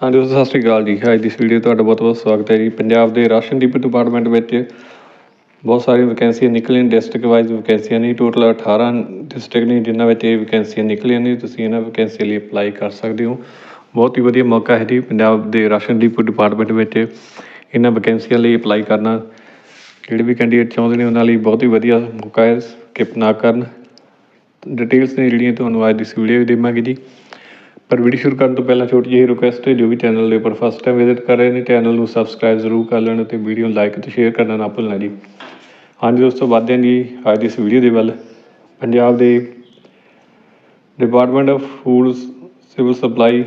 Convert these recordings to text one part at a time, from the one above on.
ਹਾਂਜੀ ਦੋਸਤੋ ਸਤਿ ਸ਼੍ਰੀ ਅਕਾਲ ਜੀ। ਅੱਜ ਦੀ ਇਸ ਵੀਡੀਓ ਤੁਹਾਡਾ ਬਹੁਤ ਬਹੁਤ ਸਵਾਗਤ ਹੈ ਜੀ। ਪੰਜਾਬ ਦੇ ਰਾਸ਼ਨ ਡਿਪੂ ਡਿਪਾਰਟਮੈਂਟ ਵਿੱਚ ਬਹੁਤ ਸਾਰੀਆਂ ਵੈਕੈਂਸੀਆਂ ਨਿਕਲੀਆਂ ਡਿਸਟ੍ਰਿਕਟ ਵਾਈਜ਼ ਵੈਕੈਂਸੀਆਂ ਨੇ। ਟੋਟਲ 18 ਡਿਸਟ੍ਰਿਕਟ ਨੇ, ਜਿਨ੍ਹਾਂ ਵਿੱਚ ਇਹ ਵੈਕੈਂਸੀਆਂ ਨਿਕਲੀਆਂ ਨੇ। ਤੁਸੀਂ ਇਹਨਾਂ ਵੈਕੈਂਸੀਆਂ ਲਈ ਅਪਲਾਈ ਕਰ ਸਕਦੇ ਹੋ। ਬਹੁਤ ਹੀ ਵਧੀਆ ਮੌਕਾ ਹੈ ਜੀ ਪੰਜਾਬ ਦੇ ਰਾਸ਼ਨ ਡਿਪੂ ਡਿਪਾਰਟਮੈਂਟ ਵਿੱਚ ਇਹਨਾਂ ਵੈਕੈਂਸੀਆਂ ਲਈ ਅਪਲਾਈ ਕਰਨਾ। ਜਿਹੜੇ ਵੀ ਕੈਂਡੀਡੇਟ ਚਾਹੁੰਦੇ ਨੇ, ਉਹਨਾਂ ਲਈ ਬਹੁਤ ਹੀ ਵਧੀਆ ਮੌਕਾ ਹੈ। ਸਕਿਪ ਨਾ ਕਰਨ। ਡਿਟੇਲਸ ਨੇ ਜਿਹੜੀਆਂ ਤੁਹਾਨੂੰ ਅੱਜ ਦੀ ਵੀਡੀਓ ਵਿੱਚ ਦੇਵਾਂਗੇ ਜੀ। ਪਰ ਵੀਡੀਓ ਸ਼ੁਰੂ ਕਰਨ ਤੋਂ ਪਹਿਲਾਂ ਛੋਟੀ ਜਿਹੀ ਰਿਕੁਐਸਟ ਹੈ, ਜੋ ਵੀ ਚੈਨਲ ਦੇ ਉੱਪਰ ਫਸਟ ਟਾਈਮ ਵਿਜ਼ਿਟ ਕਰ ਰਹੇ ਨੇ ਚੈਨਲ ਨੂੰ ਸਬਸਕ੍ਰਾਈਬ ਜ਼ਰੂਰ ਕਰ ਲੈਣ ਅਤੇ ਵੀਡੀਓ ਨੂੰ ਲਾਈਕ ਤੇ ਸ਼ੇਅਰ ਕਰਨਾ ਨਾ ਭੁੱਲਣਾ ਜੀ। ਹਾਂਜੀ ਦੋਸਤੋ, ਵੱਧਦੇ ਹਾਂ ਜੀ ਅੱਜ ਦੀ ਇਸ ਵੀਡੀਓ ਦੇ ਵੱਲ। ਪੰਜਾਬ ਦੇ department of food civil supply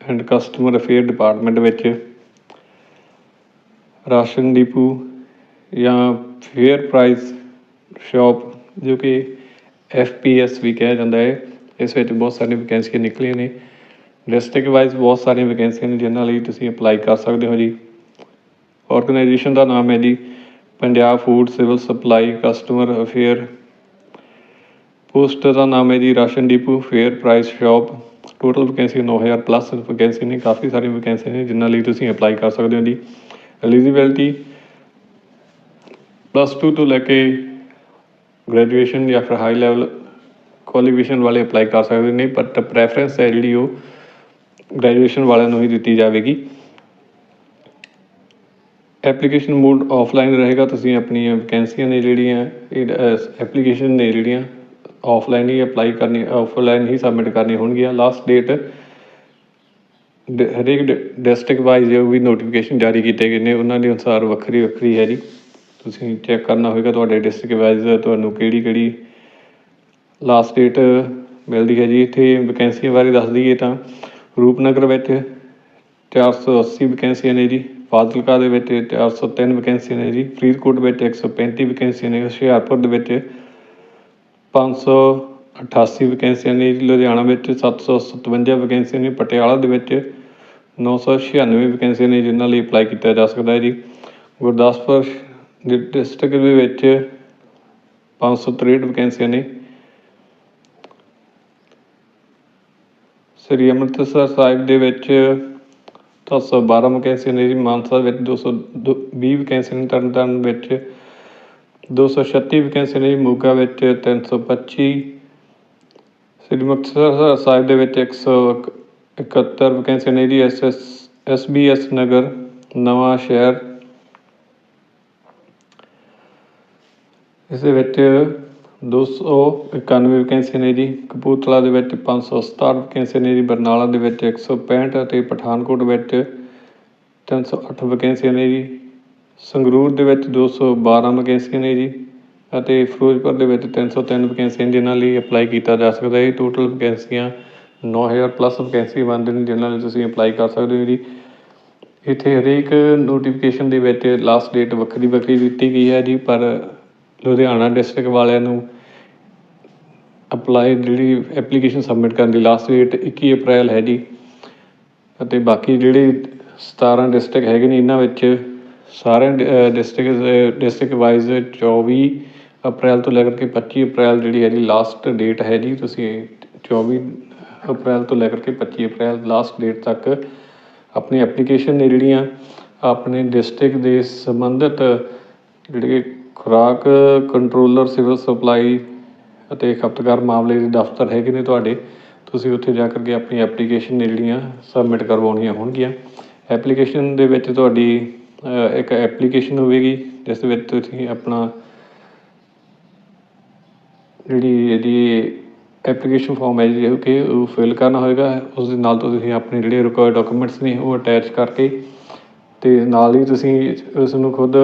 and customer affair department ਵਿੱਚ ਰਾਸ਼ਨ ਡਿਪੂ ਜਾਂ ਫੇਅਰ ਪ੍ਰਾਈਸ ਸ਼ਾਪ ਜੋ ਕਿ ਐਫਪੀਐਸ ਵੀ ਕਿਹਾ ਜਾਂਦਾ ਹੈ ਇਸ ਵਿੱਚ ਬਹੁਤ ਸਾਰੀਆਂ ਵੈਕੈਂਸੀਆਂ ਨਿਕਲੀਆਂ ਨੇ। ਡਿਸਟ੍ਰਿਕਟ ਵਾਈਜ਼ ਬਹੁਤ ਸਾਰੀਆਂ ਵੈਕੈਂਸੀਆਂ ਨੇ ਜਿਨ੍ਹਾਂ ਲਈ ਤੁਸੀਂ ਅਪਲਾਈ ਕਰ ਸਕਦੇ ਹੋ ਜੀ। ਆਰਗੇਨਾਈਜੇਸ਼ਨ ਦਾ ਨਾਮ ਹੈ ਜੀ Punjab food civil supply customer affair post ਦਾ ਨਾਮ ਹੈ ਜੀ ration depot fair price shop total vacancy 9000 plus vacancy ਨੇ। ਕਾਫੀ ਸਾਰੀਆਂ ਵੈਕੈਂਸੀ ਨੇ ਜਿਨ੍ਹਾਂ ਲਈ ਤੁਸੀਂ ਅਪਲਾਈ ਕਰ ਸਕਦੇ ਹੋ ਜੀ। ਐਲੀਜੀਬਿਲਟੀ ਪਲੱਸ 2 ਤੋਂ ਲੈ ਕੇ ਗ੍ਰੈਜੂਏਸ਼ਨ ਜਾਂ ਫਿਰ ਹਾਈ ਲੈਵਲ ਕੁਆਲੀਫਿਕੇਸ਼ਨ ਵਾਲੇ ਅਪਲਾਈ ਕਰ ਸਕਦੇ ਨੇ ਬਟ ਪ੍ਰੈਫਰੈਂਸ ਹੈ ਜਿਹੜੀ ਉਹ ਗ੍ਰੈਜੂਏਸ਼ਨ ਵਾਲਿਆਂ ਨੂੰ ਹੀ ਦਿੱਤੀ ਜਾਵੇਗੀ। ਐਪਲੀਕੇਸ਼ਨ ਮੋਡ ਆਫਲਾਈਨ ਰਹੇਗਾ, ਤੁਸੀਂ ਆਪਣੀਆਂ ਵੈਕੈਂਸੀਆਂ ਨੇ ਜਿਹੜੀਆਂ ਐਪਲੀਕੇਸ਼ਨ ਨੇ ਜਿਹੜੀਆਂ ਆਫਲਾਈਨ ਹੀ ਅਪਲਾਈ ਕਰਨੀ ਆਫਲਾਈਨ ਹੀ ਸਬਮਿਟ ਕਰਨੀ ਹੋਣਗੀਆਂ। ਲਾਸਟ ਡੇਟ ਹਰੇਕ ਡਿਸਟ੍ਰਿਕਟ ਵਾਈਜ਼ ਜੋ ਵੀ ਨੋਟੀਫਿਕੇਸ਼ਨ ਜਾਰੀ ਕੀਤੇ ਗਏ ਨੇ, ਉਹਨਾਂ ਦੇ ਅਨੁਸਾਰ ਵੱਖਰੀ ਵੱਖਰੀ ਹੈ ਜੀ। ਤੁਸੀਂ ਚੈੱਕ ਕਰਨਾ ਹੋਵੇਗਾ ਤੁਹਾਡੇ ਡਿਸਟ੍ਰਿਕਟ ਵਾਈਜ਼ ਤੁਹਾਨੂੰ ਕਿਹੜੀ ਕਿਹੜੀ ਲਾਸਟ ਡੇਟ ਮਿਲਦੀ ਹੈ ਜੀ। ਇੱਥੇ ਵੈਕੈਂਸੀਆਂ ਬਾਰੇ ਦੱਸ ਦਈਏ ਤਾਂ ਰੂਪਨਗਰ ਵਿੱਚ 480 ਵੈਕੈਂਸੀਆਂ ਨੇ ਜੀ। ਫਾਜ਼ਿਲਕਾ ਦੇ ਵਿੱਚ 403 ਵੈਕੈਂਸੀਆਂ ਨੇ ਜੀ। ਫਰੀਦਕੋਟ ਵਿੱਚ 135 ਵੈਕੈਂਸੀਆਂ ਨੇ। ਹੁਸ਼ਿਆਰਪੁਰ ਦੇ ਵਿੱਚ 588 ਵੈਕੈਂਸੀਆਂ ਨੇ ਜੀ। ਲੁਧਿਆਣਾ ਵਿੱਚ 757 ਵੈਕੈਂਸੀਆਂ ਨੇ। ਪਟਿਆਲਾ ਦੇ ਵਿੱਚ 996 ਵੈਕੈਂਸੀਆਂ ਨੇ, ਜਿਨ੍ਹਾਂ ਲਈ ਅਪਲਾਈ ਕੀਤਾ ਜਾ ਸਕਦਾ ਹੈ ਜੀ। ਗੁਰਦਾਸਪੁਰ ਡਿਸਟ੍ਰਿਕਟ ਦੇ ਵਿੱਚ 563 ਵੈਕੈਂਸੀਆਂ ਨੇ। ਸ੍ਰੀ ਅੰਮ੍ਰਿਤਸਰ ਸਾਹਿਬ ਦੇ ਵਿੱਚ 712 ਵੈਕੈਂਸੀਆਂ ਨੇ ਜੀ, ਮਾਨਸਾ ਵਿੱਚ 220 ਵੈਕੈਂਸੀਆਂ ਨੇ, ਤਰਨਤਾਰਨ ਵਿੱਚ 236 ਵੈਕੈਂਸੀਆਂ ਨੇ ਮੋਗਾ ਵਿੱਚ 325 ਸ੍ਰੀ ਮੁਕਤਸਰ ਸਾਹਿਬ ਦੇ ਵਿੱਚ 171 ਵੈਕੈਂਸੀਆਂ ਨੇ ਜੀ, S S S B S Nagar, Nawanshahr. ਇਸ ਦੇ ਵਿੱਚ ਦੋ ਸੌ ਇਕਾਨਵੇਂ ਵੈਕੈਂਸੀ ਨੇ ਜੀ, ਕਪੂਰਥਲਾ ਦੇ ਵਿੱਚ ਪੰਜ ਸੌ ਸਤਾਹਠ ਵੈਕੈਂਸੀ ਨੇ ਜੀ, ਬਰਨਾਲਾ ਦੇ ਵਿੱਚ 165 ਅਤੇ ਪਠਾਨਕੋਟ ਵਿੱਚ 308 ਵੈਕੈਂਸੀਆਂ ਨੇ ਜੀ। ਸੰਗਰੂਰ ਦੇ ਵਿੱਚ 212 ਵੈਕੈਂਸੀਆਂ ਨੇ ਜੀ ਅਤੇ ਫਿਰੋਜ਼ਪੁਰ ਦੇ ਵਿੱਚ 303 ਵੈਕੈਂਸੀਆਂ ਨੇ, ਜਿਨ੍ਹਾਂ ਲਈ ਅਪਲਾਈ ਕੀਤਾ ਜਾ ਸਕਦਾ ਹੈ ਟੋਟਲ ਵੈਕੈਂਸੀਆਂ ਨੌ ਹਜ਼ਾਰ ਪਲੱਸ ਵੈਕੈਂਸੀ ਬਣਦੇ ਨੇ, ਜਿਨ੍ਹਾਂ ਲਈ ਤੁਸੀਂ ਅਪਲਾਈ ਕਰ ਸਕਦੇ ਹੋ ਜੀ। ਇੱਥੇ ਹਰੇਕ ਨੋਟੀਫਿਕੇਸ਼ਨ ਦੇ ਵਿੱਚ ਲਾਸਟ ਡੇਟ ਵੱਖਰੀ ਵੱਖਰੀ ਦਿੱਤੀ ਗਈ ਹੈ ਜੀ, ਪਰ ਲੁਧਿਆਣਾ ਡਿਸਟ੍ਰਿਕਟ ਵਾਲਿਆਂ ਨੂੰ ਅਪਲਾਈ ਜਿਹੜੀ ਐਪਲੀਕੇਸ਼ਨ ਸਬਮਿਟ ਕਰਨ ਦੀ ਲਾਸਟ ਡੇਟ 21 ਅਪ੍ਰੈਲ ਹੈ ਜੀ ਅਤੇ ਬਾਕੀ ਜਿਹੜੇ 17 ਡਿਸਟ੍ਰਿਕਟ ਹੈਗੇ ਨੇ, ਇਹਨਾਂ ਵਿੱਚ ਸਾਰੇ ਡਿਸਟ੍ਰਿਕਟ ਡਿਸਟ੍ਰਿਕਟ ਵਾਈਜ਼ 24 ਅਪ੍ਰੈਲ ਤੋਂ ਲੈ ਕਰਕੇ ਪੱਚੀ ਅਪ੍ਰੈਲ ਜਿਹੜੀ ਹੈ ਜੀ ਲਾਸਟ ਡੇਟ ਹੈ ਜੀ ਤੁਸੀਂ 24 ਅਪ੍ਰੈਲ ਤੋਂ ਲੈ ਕਰਕੇ ਪੱਚੀ ਅਪ੍ਰੈਲ ਲਾਸਟ ਡੇਟ ਤੱਕ ਆਪਣੀ ਐਪਲੀਕੇਸ਼ਨ ਨੇ ਜਿਹੜੀਆਂ ਆਪਣੇ ਡਿਸਟ੍ਰਿਕਟ ਦੇ ਸੰਬੰਧਿਤ ਜਿਹੜੇ ਖੁਰਾਕ ਕੰਟਰੋਲਰ, ਸਿਵਲ ਸਪਲਾਈ ਅਤੇ ਖਪਤਕਾਰ ਮਾਮਲੇ ਦੇ ਦਫ਼ਤਰ ਹੈਗੇ ਨੇ ਤੁਹਾਡੇ। ਤੁਸੀਂ ਉੱਥੇ ਜਾ ਕਰਕੇ ਆਪਣੀ ਐਪਲੀਕੇਸ਼ਨ ਜਿਹੜੀਆਂ ਸਬਮਿਟ ਕਰਵਾਉਣੀਆਂ ਹੋਣਗੀਆਂ। ਐਪਲੀਕੇਸ਼ਨ ਦੇ ਵਿੱਚ ਤੁਹਾਡੀ ਇੱਕ ਐਪਲੀਕੇਸ਼ਨ ਹੋਵੇਗੀ, ਜਿਸ ਦੇ ਵਿੱਚ ਤੁਸੀਂ ਆਪਣਾ ਜਿਹੜੀ ਇਹਦੀ ਐਪਲੀਕੇਸ਼ਨ ਫਾਰਮ ਹੈ ਜੀ ਕਿ ਉਹ ਫਿਲ ਕਰਨਾ ਹੋਏਗਾ। ਉਸ ਦੇ ਨਾਲ ਤੁਸੀਂ ਆਪਣੇ ਜਿਹੜੇ ਰਿਕੁਆਇਰਡ ਡਾਕੂਮੈਂਟਸ ਨੇ ਉਹ ਅਟੈਚ ਕਰਕੇ ਅਤੇ ਨਾਲ ਹੀ ਤੁਸੀਂ ਉਸ ਨੂੰ ਖੁਦ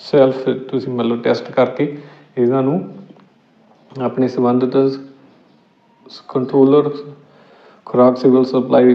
ਸੈਲਫ ਤੁਸੀਂ ਮਤਲਬ ਟੈਸਟ ਕਰਕੇ ਇਹਨਾਂ ਨੂੰ ਆਪਣੇ ਸੰਬੰਧਿਤ ਕੰਟਰੋਲਰ ਖੁਰਾਕ ਸਿਵਲ ਸਪਲਾਈ